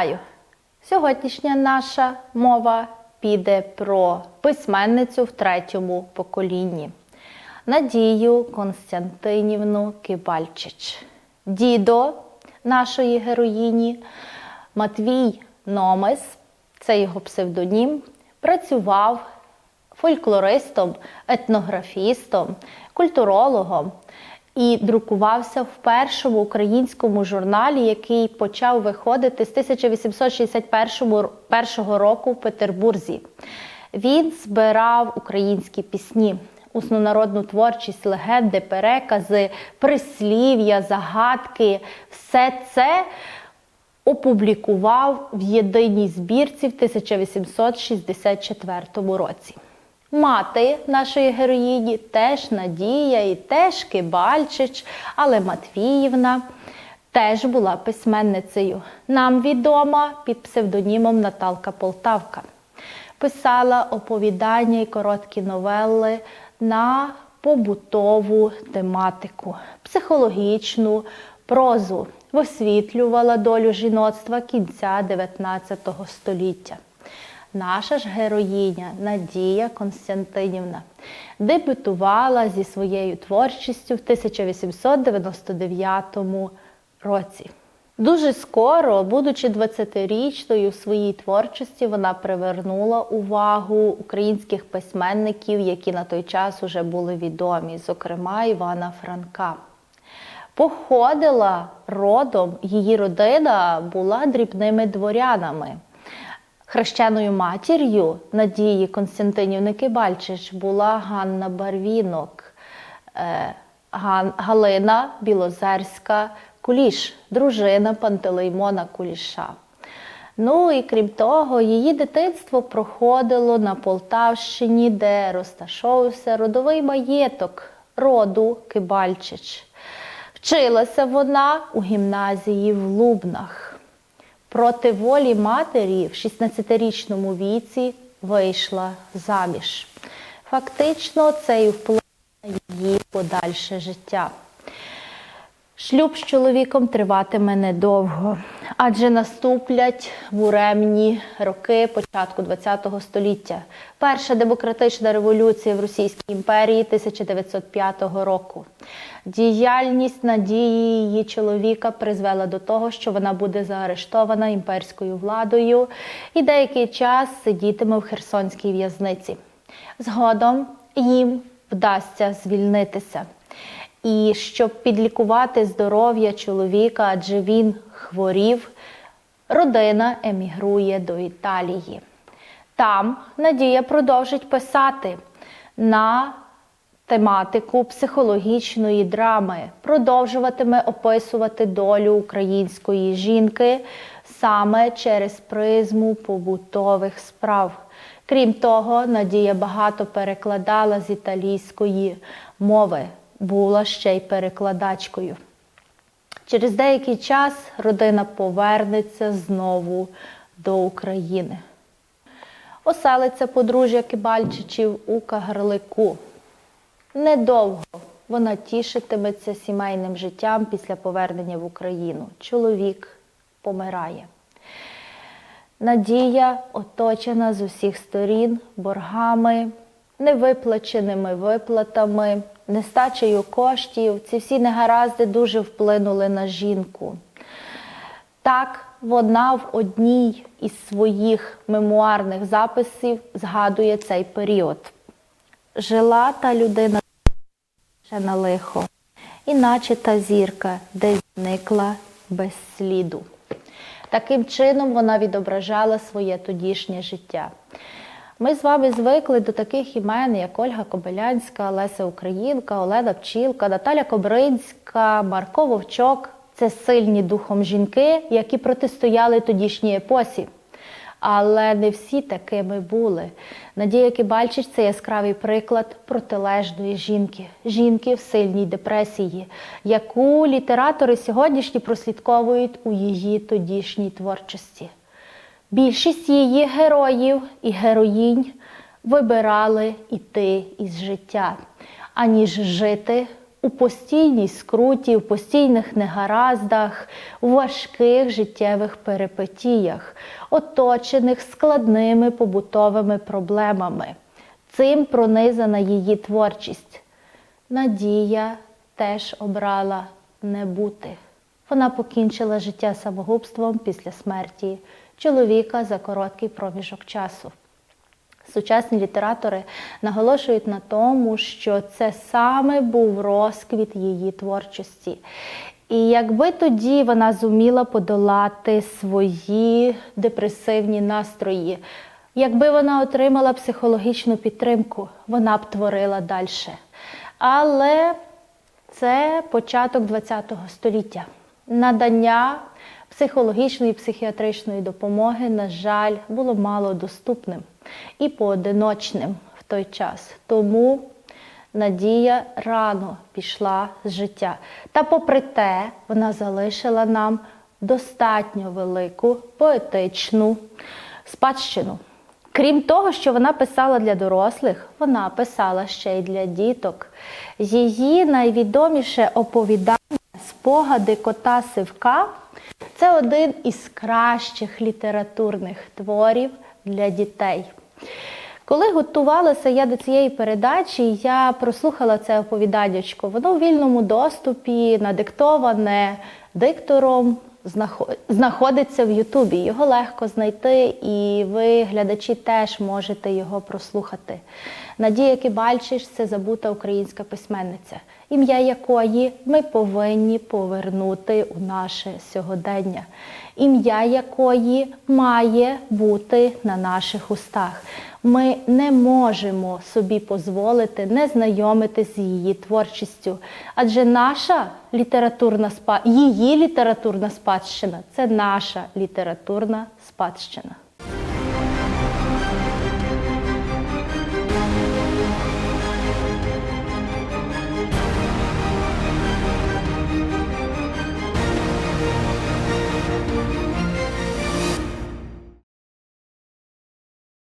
Вітаю! Сьогоднішня наша мова піде про письменницю в третьому поколінні Надію Константинівну Кибальчич. Дідо нашої героїні Матвій Номес, це його псевдонім, працював фольклористом, етнографістом, культурологом і друкувався в першому українському журналі, який почав виходити з 1861 року в Петербурзі. Він збирав українські пісні, уснонародну творчість, легенди, перекази, прислів'я, загадки. Все це опублікував в єдиній збірці в 1864 році. Мати нашої героїні теж Надія і теж Кибальчич, але Матвіївна теж була письменницею. Нам відома під псевдонімом Наталка Полтавка. Писала оповідання і короткі новели на побутову тематику, психологічну прозу, висвітлювала долю жіноцтва кінця 19 століття. Наша ж героїня Надія Константинівна дебютувала зі своєю творчістю в 1899 році. Дуже скоро, будучи 20-річною в своїй творчості, вона привернула увагу українських письменників, які на той час уже були відомі, зокрема Івана Франка. Походила родом, її родина була дрібними дворянами. Хрещеною матір'ю Надії Константинівни Кибальчич була Ганна Барвінок, е, Галина Білозерська Куліш, дружина Пантелеймона Куліша. Ну і крім того, її дитинство проходило на Полтавщині, де розташовувався родовий маєток роду Кибальчич. Вчилася вона у гімназії в Лубнах. Проти волі матері в 16-річному віці вийшла заміж. Фактично, це і вплив на її подальше життя. Шлюб з чоловіком триватиме недовго, адже наступлять буремні роки початку ХХ століття. Перша демократична революція в Російській імперії 1905 року. Діяльність надії її чоловіка призвела до того, що вона буде заарештована імперською владою і деякий час сидітиме в Херсонській в'язниці. Згодом їм вдасться звільнитися. І щоб підлікувати здоров'я чоловіка, адже він хворів, родина емігрує до Італії. Там Надія продовжить писати на тематику психологічної драми, продовжуватиме описувати долю української жінки саме через призму побутових справ. Крім того, Надія багато перекладала з італійської мови була ще й перекладачкою. Через деякий час родина повернеться знову до України. Оселиться подружжя Кибальчичів у Кагарлику. Недовго вона тішитиметься сімейним життям після повернення в Україну. Чоловік помирає. Надія оточена з усіх сторін боргами, невиплаченими виплатами, нестачею коштів. Ці всі негаразди дуже вплинули на жінку. Так, вона в одній із своїх мемуарних записів згадує цей період. Жила та людина ще на лихо, іначе та зірка десь зникла без сліду. Таким чином вона відображала своє тодішнє життя. Ми з вами звикли до таких імен, як Ольга Кобилянська, Леся Українка, Олена Пчілка, Наталя Кобринська, Марко Вовчок. Це сильні духом жінки, які протистояли тодішній епосі. Але не всі такими були. Надія Кибальчич це яскравий приклад протилежної жінки, жінки в сильній депресії, яку літератори сьогоднішні прослідковують у її тодішній творчості. Більшість її героїв і героїнь вибирали йти із життя, аніж жити у постійній скруті, у постійних негараздах, у важких життєвих перипетіях, оточених складними побутовими проблемами. Цим пронизана її творчість. Надія теж обрала не бути. Вона покінчила життя самогубством після смерті чоловіка за короткий проміжок часу. Сучасні літератори наголошують на тому, що це саме був розквіт її творчості. І якби тоді вона зуміла подолати свої депресивні настрої, якби вона отримала психологічну підтримку, вона б творила далі. Але це початок ХХ століття. Надання психологічної і психіатричної допомоги, на жаль, було мало доступним і поодиночним в той час. Тому Надія рано пішла з життя. Та, попри те, вона залишила нам достатньо велику поетичну спадщину. Крім того, що вона писала для дорослих, вона писала ще й для діток. Її найвідоміше оповідання Спогади кота Сивка це один із кращих літературних творів для дітей. Коли готувалася я до цієї передачі, я прослухала це оповіданнячко. Воно у вільному доступі, надиктоване диктором, знаходиться в Ютубі. Його легко знайти, і ви, глядачі, теж можете його прослухати. Надія Кибальчич це забута українська письменниця, ім'я якої ми повинні повернути у наше сьогодення, ім'я якої має бути на наших устах. Ми не можемо собі дозволити не знайомитись з її творчістю, адже наша літературна спа... її літературна спадщина це наша літературна спадщина.